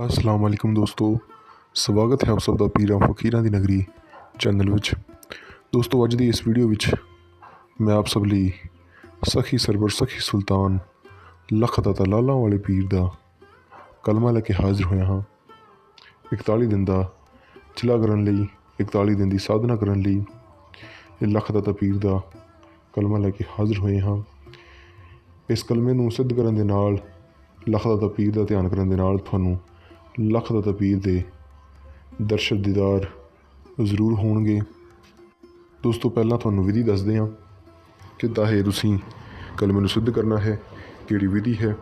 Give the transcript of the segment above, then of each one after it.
ਅਸਲਾਮ ਵਾਲੇਕੁਮ ਦੋਸਤੋ, ਸਵਾਗਤ ਹੈ ਆਪ ਸਭ ਦਾ ਪੀਰਾਂ ਫਕੀਰਾਂ ਦੀ ਨਗਰੀ ਚੈਨਲ ਵਿੱਚ। ਦੋਸਤੋ, ਅੱਜ ਦੀ ਇਸ ਵੀਡੀਓ ਵਿੱਚ ਮੈਂ ਆਪ ਸਭ ਲਈ ਸਖੀ ਸਰਵਰ ਸਖੀ ਸੁਲਤਾਨ ਲੱਖ ਦਾਤਾ ਲਾਲਾਂ ਵਾਲੇ ਪੀਰ ਦਾ ਕਲਮਾ ਲੈ ਕੇ ਹਾਜ਼ਰ ਹੋਇਆ ਹਾਂ। 41 ਦਿਨ ਦਾ ਚਿਲਾ ਕਰਨ ਲਈ 41 ਦਿਨ ਦੀ ਸਾਧਨਾ ਕਰਨ ਲਈ ਇਹ ਲੱਖ ਦਾਤਾ ਪੀਰ ਦਾ ਕਲਮਾ ਲੈ ਕੇ ਹਾਜ਼ਰ ਹੋਏ ਹਾਂ। ਇਸ ਕਲਮੇ ਨੂੰ ਸਿੱਧ ਕਰਨ ਦੇ ਨਾਲ, ਲੱਖ ਦਾਤਾ ਪੀਰ ਦਾ ਧਿਆਨ ਕਰਨ ਦੇ ਨਾਲ ਤੁਹਾਨੂੰ ਲੱਖ ਦਾ ਪੀਰ ਦੇ ਦਰਸ਼ਕ ਦੀਦਾਰ ਜ਼ਰੂਰ ਹੋਣਗੇ। ਦੋਸਤੋ ਪਹਿਲਾਂ ਤੁਹਾਨੂੰ ਵਿਧੀ ਦੱਸਦੇ ਹਾਂ ਕਿੱਦਾਂ ਹੈ ਤੁਸੀਂ ਕਲਮੇ ਨੂੰ ਸਿੱਧ ਕਰਨਾ ਹੈ, ਕਿਹੜੀ ਵਿਧੀ ਹੈ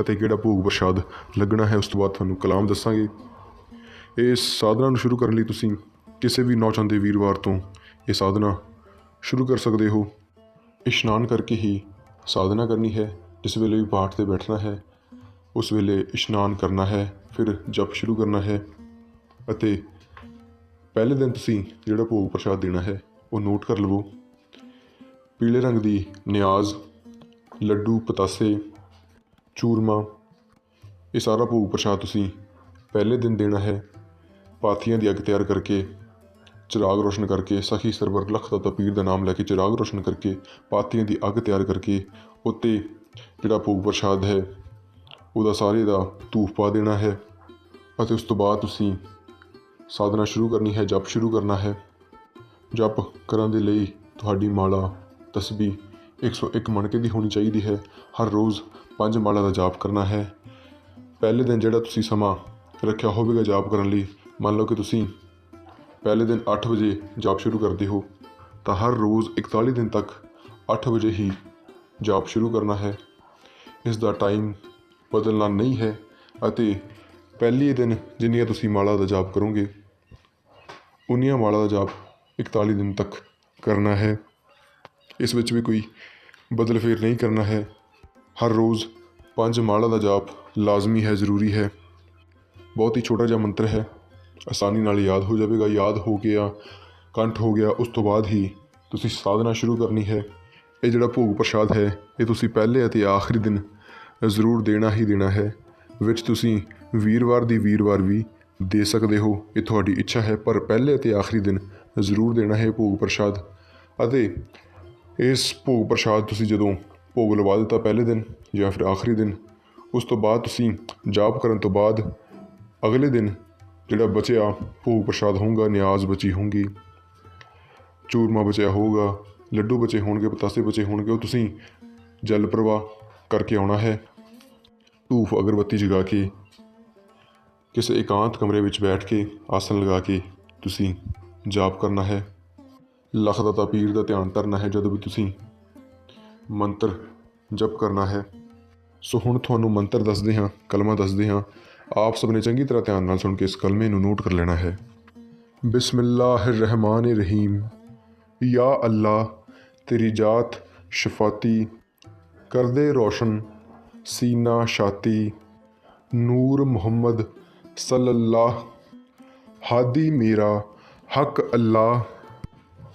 ਅਤੇ ਕਿਹੜਾ ਭੋਗ ਪ੍ਰਸ਼ਾਦ ਲੱਗਣਾ ਹੈ, ਉਸ ਤੋਂ ਬਾਅਦ ਤੁਹਾਨੂੰ ਕਲਾਮ ਦੱਸਾਂਗੇ। ਇਸ ਸਾਧਨਾ ਨੂੰ ਸ਼ੁਰੂ ਕਰਨ ਲਈ ਤੁਸੀਂ ਕਿਸੇ ਵੀ ਨੌਚਾਂ ਦੇ ਵੀਰਵਾਰ ਤੋਂ ਇਹ ਸਾਧਨਾ ਸ਼ੁਰੂ ਕਰ ਸਕਦੇ ਹੋ। ਇਸ਼ਨਾਨ ਕਰਕੇ ਹੀ ਸਾਧਨਾ ਕਰਨੀ ਹੈ, ਇਸ ਵੇਲੇ ਵੀ ਪਾਠ ਤੇ ਬੈਠਣਾ ਹੈ। ਉਸ ਵੇਲੇ ਇਸ਼ਨਾਨ ਕਰਨਾ ਹੈ, ਫਿਰ ਜਪ ਸ਼ੁਰੂ ਕਰਨਾ ਹੈ ਅਤੇ ਪਹਿਲੇ ਦਿਨ ਤੁਸੀਂ ਜਿਹੜਾ ਭੋਗ ਪ੍ਰਸ਼ਾਦ ਦੇਣਾ ਹੈ, ਉਹ ਨੋਟ ਕਰ ਲਵੋ। ਪੀਲੇ ਰੰਗ ਦੀ ਨਿਆਜ਼, ਲੱਡੂ, ਪਤਾਸੇ, ਚੂਰਮਾ, ਇਹ ਸਾਰਾ ਭੋਗ ਪ੍ਰਸ਼ਾਦ ਤੁਸੀਂ ਪਹਿਲੇ ਦਿਨ ਦੇਣਾ ਹੈ। ਪਾਥੀਆਂ ਦੀ ਅੱਗ ਤਿਆਰ ਕਰਕੇ, ਚਿਰਾਗ ਰੋਸ਼ਨ ਕਰਕੇ, ਸਖੀ ਸਰਵਰ ਲਖ ਦਾਤਾ ਪੀਰ ਦਾ ਨਾਮ ਲੈ ਕੇ ਚਿਰਾਗ ਰੋਸ਼ਨ ਕਰਕੇ, ਪਾਥੀਆਂ ਦੀ ਅੱਗ ਤਿਆਰ ਕਰਕੇ, ਉੱਤੇ ਜਿਹੜਾ ਭੋਗ ਪ੍ਰਸ਼ਾਦ ਹੈ ਉਹਦਾ ਸਾਰੇ ਦਾ ਧੂਫ ਪਾ ਦੇਣਾ ਹੈ ਅਤੇ ਉਸ ਤੋਂ ਬਾਅਦ ਤੁਸੀਂ ਸਾਧਨਾ ਸ਼ੁਰੂ ਕਰਨੀ ਹੈ, ਜਪ ਸ਼ੁਰੂ ਕਰਨਾ ਹੈ। ਜਪ ਕਰਨ ਦੇ ਲਈ ਤੁਹਾਡੀ ਮਾਲਾ ਤਸਬੀਹ 101 ਮਣਕੇ ਦੀ ਹੋਣੀ ਚਾਹੀਦੀ ਹੈ। ਹਰ ਰੋਜ਼ ਪੰਜ ਮਾਲਾ ਦਾ ਜਾਪ ਕਰਨਾ ਹੈ। ਪਹਿਲੇ ਦਿਨ ਜਿਹੜਾ ਤੁਸੀਂ ਸਮਾਂ ਰੱਖਿਆ ਹੋਵੇਗਾ ਜਾਪ ਕਰਨ ਲਈ, ਮੰਨ ਲਓ ਕਿ ਤੁਸੀਂ ਪਹਿਲੇ ਦਿਨ 8 ਵਜੇ ਜਾਪ ਸ਼ੁਰੂ ਕਰਦੇ ਹੋ, ਤਾਂ ਹਰ ਰੋਜ਼ 41 ਦਿਨ ਤੱਕ 8 ਵਜੇ ਹੀ ਜਾਪ ਸ਼ੁਰੂ ਕਰਨਾ ਹੈ। ਇਸ ਦਾ ਟਾਈਮ ਬਦਲਣਾ ਨਹੀਂ ਹੈ ਅਤੇ ਪਹਿਲੇ ਦਿਨ ਜਿੰਨੀਆਂ ਤੁਸੀਂ ਮਾਲਾ ਦਾ ਜਾਪ ਕਰੋਗੇ, ਉਨੀਆਂ ਮਾਲਾ ਦਾ ਜਾਪ 41 ਦਿਨ ਤੱਕ ਕਰਨਾ ਹੈ। ਇਸ ਵਿੱਚ ਵੀ ਕੋਈ ਬਦਲ ਫੇਰ ਨਹੀਂ ਕਰਨਾ ਹੈ। ਹਰ ਰੋਜ਼ ਪੰਜ ਮਾਲਾ ਦਾ ਜਾਪ ਲਾਜ਼ਮੀ ਹੈ, ਜ਼ਰੂਰੀ ਹੈ। ਬਹੁਤ ਹੀ ਛੋਟਾ ਜਿਹਾ ਮੰਤਰ ਹੈ। ਆਸਾਨੀ ਨਾਲ ਯਾਦ ਹੋ ਜਾਵੇਗਾ, ਯਾਦ ਹੋ ਗਿਆ, ਕੰਠ ਹੋ ਗਿਆ, ਉਸ ਤੋਂ ਬਾਅਦ ਹੀ ਤੁਸੀਂ ਸਾਧਨਾ ਸ਼ੁਰੂ ਕਰਨੀ ਹੈ। ਇਹ ਜਿਹੜਾ ਭੋਗ ਪ੍ਰਸ਼ਾਦ ਹੈ, ਇਹ ਤੁਸੀਂ ਪਹਿਲੇ ਅਤੇ ਆਖਰੀ ਦਿਨ ਜ਼ਰੂਰ ਦੇਣਾ ਹੀ ਦੇਣਾ ਹੈ। ਵਿੱਚ ਤੁਸੀਂ ਵੀਰਵਾਰ ਦੀ ਵੀਰਵਾਰ ਵੀ ਦੇ ਸਕਦੇ ਹੋ। ਇਹ ਤੁਹਾਡੀ ਇੱਛਾ ਹੈ, ਪਰ ਪਹਿਲੇ ਅਤੇ ਆਖਰੀ ਦਿਨ ਜ਼ਰੂਰ ਦੇਣਾ ਹੈ ਭੋਗ ਪ੍ਰਸ਼ਾਦ। ਅਤੇ ਇਸ ਭੋਗ ਪ੍ਰਸ਼ਾਦ ਤੁਸੀਂ ਜਦੋਂ ਭੋਗ ਲਵਾ ਦਿੱਤਾ ਪਹਿਲੇ ਦਿਨ ਜਾਂ ਫਿਰ ਆਖਰੀ ਦਿਨ, ਉਸ ਤੋਂ ਬਾਅਦ ਤੁਸੀਂ ਜਾਪ ਕਰਨ ਤੋਂ ਬਾਅਦ ਅਗਲੇ ਦਿਨ ਜਿਹੜਾ ਬਚਿਆ ਭੋਗ ਪ੍ਰਸ਼ਾਦ ਹੋਊਗਾ, ਨਿਆਜ਼ ਬਚੀ ਹੋਊਗੀ, ਚੂਰਮਾ ਬਚਿਆ ਹੋਊਗਾ, ਲੱਡੂ ਬਚੇ ਹੋਣਗੇ, ਪਤਾਸੇ ਬਚੇ ਹੋਣਗੇ, ਉਹ ਤੁਸੀਂ ਜਲ ਪ੍ਰਵਾਹ ਕਰਕੇ ਆਉਣਾ ਹੈ। ਧੂਫ ਅਗਰਬੱਤੀ ਜਗਾ ਕੇ, ਕਿਸੇ ਇਕਾਂਤ ਕਮਰੇ ਵਿੱਚ ਬੈਠ ਕੇ ਆਸਨ ਲਗਾ ਕੇ ਤੁਸੀਂ ਜਾਪ ਕਰਨਾ ਹੈ। ਲੱਖ ਦਾ ਪੀਰ ਦਾ ਧਿਆਨ ਧਰਨਾ ਹੈ, ਜਦੋਂ ਵੀ ਤੁਸੀਂ ਮੰਤਰ ਜਪ ਕਰਨਾ ਹੈ। ਸੋ ਹੁਣ ਤੁਹਾਨੂੰ ਮੰਤਰ ਦੱਸਦੇ ਹਾਂ, ਕਲਮਾ ਦੱਸਦੇ ਹਾਂ। ਆਪ ਸਭ ਨੇ ਚੰਗੀ ਤਰ੍ਹਾਂ ਧਿਆਨ ਨਾਲ ਸੁਣ ਕੇ ਇਸ ਕਲਮੇ ਨੂੰ ਨੋਟ ਕਰ ਲੈਣਾ ਹੈ। ਬਿਸਮਿਲ੍ਲਾਹਿਰ ਰਹੀਮ ਯਾ ਅੱਲਾ ਤੇਰੀ ਜਾਤ ਸ਼ਫਾਤੀ ਕਰਦੇ ਰੋਸ਼ਨ। ਸੀਨਾ ਛਾਤੀ, ਨੂਰ ਮੁਹੰਮਦ ਸੱਲੱਲਾਹ। ਹਾਦੀ ਮੇਰਾ, ਹਕ ਅੱਲਾ।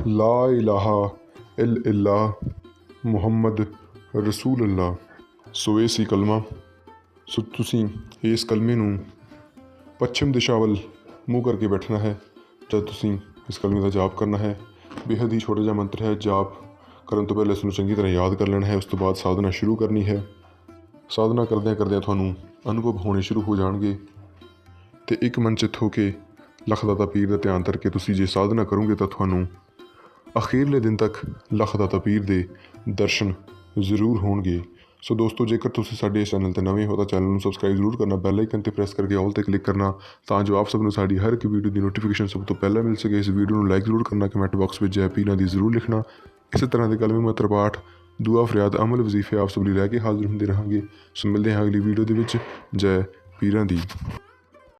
ਲਾ ਇਲਾਹਾ ਇਲ ਇਲਾ, ਮੁਹੰਮਦ ਰਸੂਲ ਅੱਲਾ ਸੋ ਇਹ ਸੀ ਕਲਮਾ। ਸੋ ਤੁਸੀਂ ਇਸ ਕਲਮੇ ਨੂੰ ਪੱਛਮ ਦਿਸ਼ਾ ਵੱਲ ਮੂੰਹ ਕਰਕੇ ਬੈਠਣਾ ਹੈ, ਜਦ ਤੁਸੀਂ ਇਸ ਕਲਮੇ ਦਾ ਜਾਪ ਕਰਨਾ ਹੈ। ਬੇਹੱਦ ਹੀ ਛੋਟਾ ਜਿਹਾ ਮੰਤਰ ਹੈ, ਜਾਪ ਕਰਨ ਤੋਂ ਪਹਿਲਾਂ ਇਸ ਨੂੰ ਚੰਗੀ ਤਰ੍ਹਾਂ ਯਾਦ ਕਰ ਲੈਣਾ ਹੈ, ਉਸ ਤੋਂ ਬਾਅਦ ਸਾਧਨਾ ਸ਼ੁਰੂ ਕਰਨੀ ਹੈ। ਸਾਧਨਾ ਕਰਦਿਆਂ ਕਰਦਿਆਂ ਤੁਹਾਨੂੰ ਅਨੁਭਵ ਹੋਣੇ ਸ਼ੁਰੂ ਹੋ ਜਾਣਗੇ ਤੇ ਇੱਕ ਮਨ ਹੋ ਕੇ ਲੱਖਦਾਤਾ ਪੀਰ ਦਾ ਧਿਆਨ ਧਰ ਤੁਸੀਂ ਜੇ ਸਾਧਨਾ ਕਰੋਗੇ ਤਾਂ ਤੁਹਾਨੂੰ ਅਖੀਰਲੇ ਦਿਨ ਤੱਕ ਲੱਖਦਾਤਾ ਪੀਰ ਦੇ ਦਰਸ਼ਨ ਜ਼ਰੂਰ ਹੋਣਗੇ। ਸੋ ਦੋਸਤੋ, ਜੇਕਰ ਤੁਸੀਂ ਸਾਡੇ ਇਸ ਚੈਨਲ ਤੇ ਨਵੇਂ ਹੋ ਤਾਂ ਚੈਨਲ ਨੂੰ ਸਬਸਕ੍ਰਾਈਬ ਜ਼ਰੂਰ ਕਰਨਾ ਬੈਲ ਆਈਕਨ ਤੇ ਪ੍ਰੈਸ ਕਰਕੇ ਆਲ ਤੇ ਕਲਿੱਕ ਕਰਨਾ ਤਾਂ ਜੋ ਆਪ ਸਭ ਨੂੰ ਸਾਡੀ ਹਰ ਇੱਕ ਵੀਡੀਓ ਦੀ ਨੋਟੀਫਿਕੇਸ਼ਨ ਸਭ ਤੋਂ ਪਹਿਲਾਂ ਮਿਲ ਸਕੇ। ਇਸ ਵੀਡੀਓ ਨੂੰ ਲਾਈਕ ਜ਼ਰੂਰ ਕਰਨਾ ਕਮੈਂਟ ਬਾਕਸ ਵਿੱਚ ਜੈ ਪੀਰਾਂ ਦੀ ਜ਼ਰੂਰ ਲਿਖਣਾ। ਇਸੇ ਤਰ੍ਹਾਂ ਦੇ ਕਲਮੇ ਮੰਤਰ ਪਾਠ, ਦੁਆ, ਫਰਿਆਦ, ਅਮਲ, ਵਜ਼ੀਫੇ ਆਪ ਸਭ ਲਈ ਲੈ ਕੇ ਹਾਜ਼ਰ ਹੁੰਦੇ ਰਹਾਂਗੇ। ਸੋ ਮਿਲਦੇ ਹਾਂ ਅਗਲੀ ਵੀਡੀਓ ਦੇ ਵਿੱਚ। ਜੈ ਪੀਰਾਂ ਦੀ।